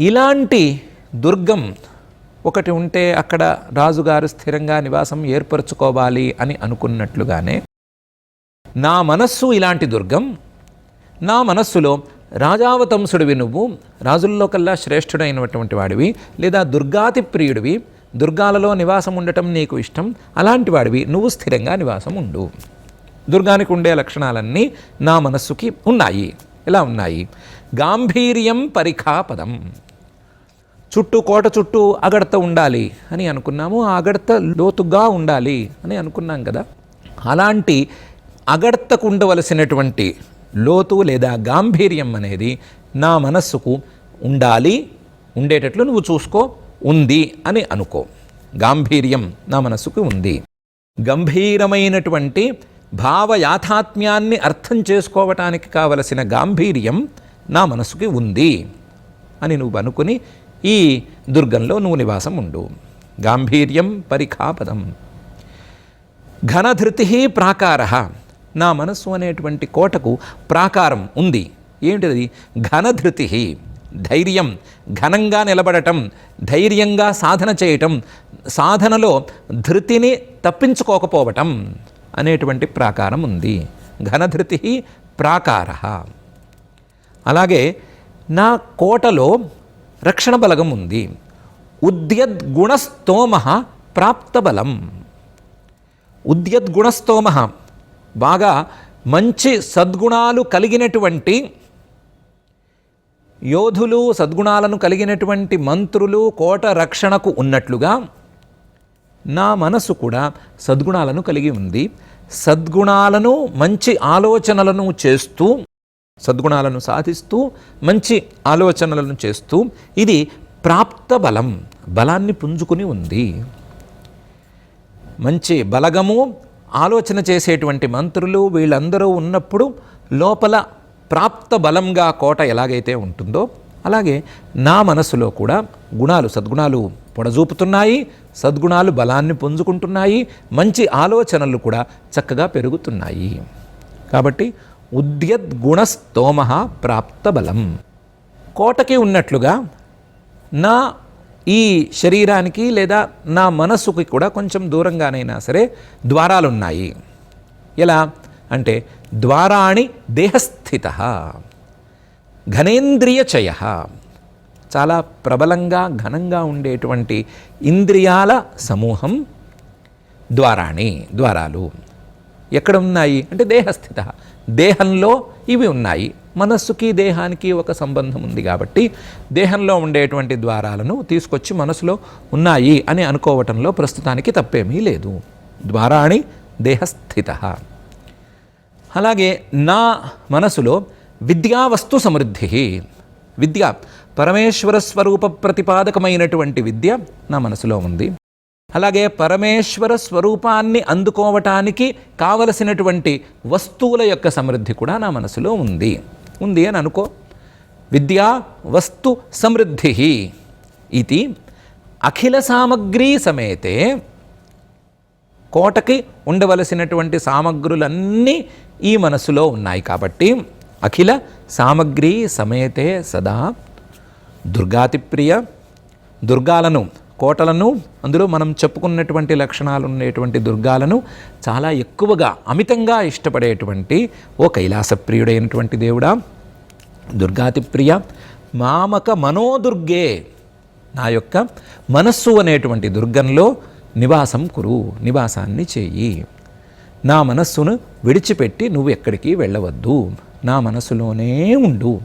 ఇలాంటి దుర్గం ఒకటి ఉంటే అక్కడ రాజుగారు స్థిరంగా నివాసం ఏర్పరచుకోవాలి అని అనుకున్నట్లుగానే నా మనస్సు ఇలాంటి దుర్గం నా మనస్సులో రాజావతంసుడివి నువ్వు రాజుల్లో కల్లా శ్రేష్ఠుడైనటువంటి వాడివి లేదా దుర్గాతి ప్రియుడివి దుర్గాలలో నివాసం ఉండటం నీకు ఇష్టం అలాంటి వాడివి నువ్వు స్థిరంగా నివాసం ఉండు. దుర్గానికి ఉండే లక్షణాలన్నీ నా మనస్సుకి ఉన్నాయి. ఎలా ఉన్నాయి? గాంభీర్యం పరిఖాపదం. చుట్టూ కోట చుట్టూ అగడత ఉండాలి అని అనుకున్నాము. ఆ అగడత లోతుగా ఉండాలి అని అనుకున్నాం కదా. అలాంటి అగడతకు ఉండవలసినటువంటి లోతు లేదా గాంభీర్యం అనేది నా మనస్సుకు ఉండాలి ఉండేటట్లు నువ్వు చూసుకో ఉంది అని అనుకో. గాంభీర్యం నా మనస్సుకు ఉంది. గంభీరమైనటువంటి భావ యాథాత్మ్యాన్ని అర్థం చేసుకోవటానికి కావలసిన గాంభీర్యం నా మనసుకి ఉంది అని నువ్వు అనుకుని ఈ దుర్గంలో నువ్వు నివాసం ఉండు. గాంభీర్యం పరిఖాపదం. ఘనధృతి ప్రాకార. నా మనస్సు అనేటువంటి కోటకు ప్రాకారం ఉంది. ఏంటిది ఘనధృతి. ధైర్యం ఘనంగా నిలబడటం ధైర్యంగా సాధన చేయటం సాధనలో ధృతిని తప్పించుకోకపోవటం అనేటువంటి ప్రాకారం ఉంది. ఘనధృతి ప్రాకార. అలాగే నా కోటలో రక్షణ బలగం ఉంది. ఉద్యద్గుణస్తోమ ప్రాప్తబలం ఉద్యద్గుణస్తోమ బాగా మంచి సద్గుణాలు కలిగినటువంటి యోధులు సద్గుణాలను కలిగినటువంటి మంత్రులు కోట రక్షణకు ఉన్నట్లుగా నా మనసు కూడా సద్గుణాలను కలిగి ఉంది. సద్గుణాలను మంచి ఆలోచనలను చేస్తూ సద్గుణాలను సాధిస్తూ మంచి ఆలోచనలను చేస్తూ ఇది ప్రాప్త బలం బలాన్ని పుంజుకుని ఉంది. మంచి బలగము ఆలోచన చేసేటువంటి మంత్రులు వీళ్ళందరూ ఉన్నప్పుడు లోపల ప్రాప్త బలంగా కోట ఎలాగైతే ఉంటుందో అలాగే నా మనసులో కూడా గుణాలు సద్గుణాలు పొడజూపుతున్నాయి సద్గుణాలు బలాన్ని పుంజుకుంటున్నాయి మంచి ఆలోచనలు కూడా చక్కగా పెరుగుతున్నాయి. కాబట్టి ఉద్యద్గుణస్తోమ ప్రాప్తబలం. కోటకి ఉన్నట్లుగా నా ఈ శరీరానికి లేదా నా మనస్సుకి కూడా కొంచెం దూరంగానైనా సరే ద్వారాలున్నాయి. ఎలా? అంటే ద్వారాణి దేహస్థిత ఘనేంద్రియ చయ చాలా ప్రబలంగా ఘనంగా ఉండేటువంటి ఇంద్రియాల సమూహం ద్వారాణి ద్వారాలు. ఎక్కడ ఉన్నాయి అంటే దేహస్థిత. దేహంలో ఇవి ఉన్నాయి. మనస్సుకి దేహానికి ఒక సంబంధం ఉంది కాబట్టి దేహంలో ఉండేటువంటి ద్వారాలను తీసుకొచ్చి మనసులో ఉన్నాయి అని అనుకోవటంలో ప్రస్తుతానికి తప్పేమీ లేదు. ద్వారాణి దేహస్థిత. అలాగే నా మనసులో విద్యావస్తు సమృద్ధి. విద్య పరమేశ్వర స్వరూప ప్రతిపాదకమైనటువంటి విద్య నా మనసులో ఉంది. అలాగే పరమేశ్వర స్వరూపాన్ని అందుకోవటానికి కావలసినటువంటి వస్తువుల యొక్క సమృద్ధి కూడా నా మనసులో ఉంది. ఉంది అని అనుకో. విద్యా వస్తు సమృద్ధి ఇది అఖిల సామగ్రీ సమేతే కోటకి ఉండవలసినటువంటి సామగ్రులన్నీ ఈ మనసులో ఉన్నాయి కాబట్టి అఖిల సామగ్రి సమేతే సదా దుర్గాతిప్రియ దుర్గాలను కోటలను అందులో మనం చెప్పుకున్నటువంటి లక్షణాలు ఉండేటువంటి దుర్గాలను చాలా ఎక్కువగా అమితంగా ఇష్టపడేటువంటి ఓ కైలాసప్రియుడైనటువంటి దేవుడా దుర్గాతిప్రియ మామక మనోదుర్గే నా యొక్క మనస్సు అనేటువంటి దుర్గంలో నివాసం కురు నివాసాన్ని చెయ్యి నా మనస్సును విడిచిపెట్టి నువ్వు ఎక్కడికి వెళ్ళవద్దు. నా మనసులోనే ఉండు.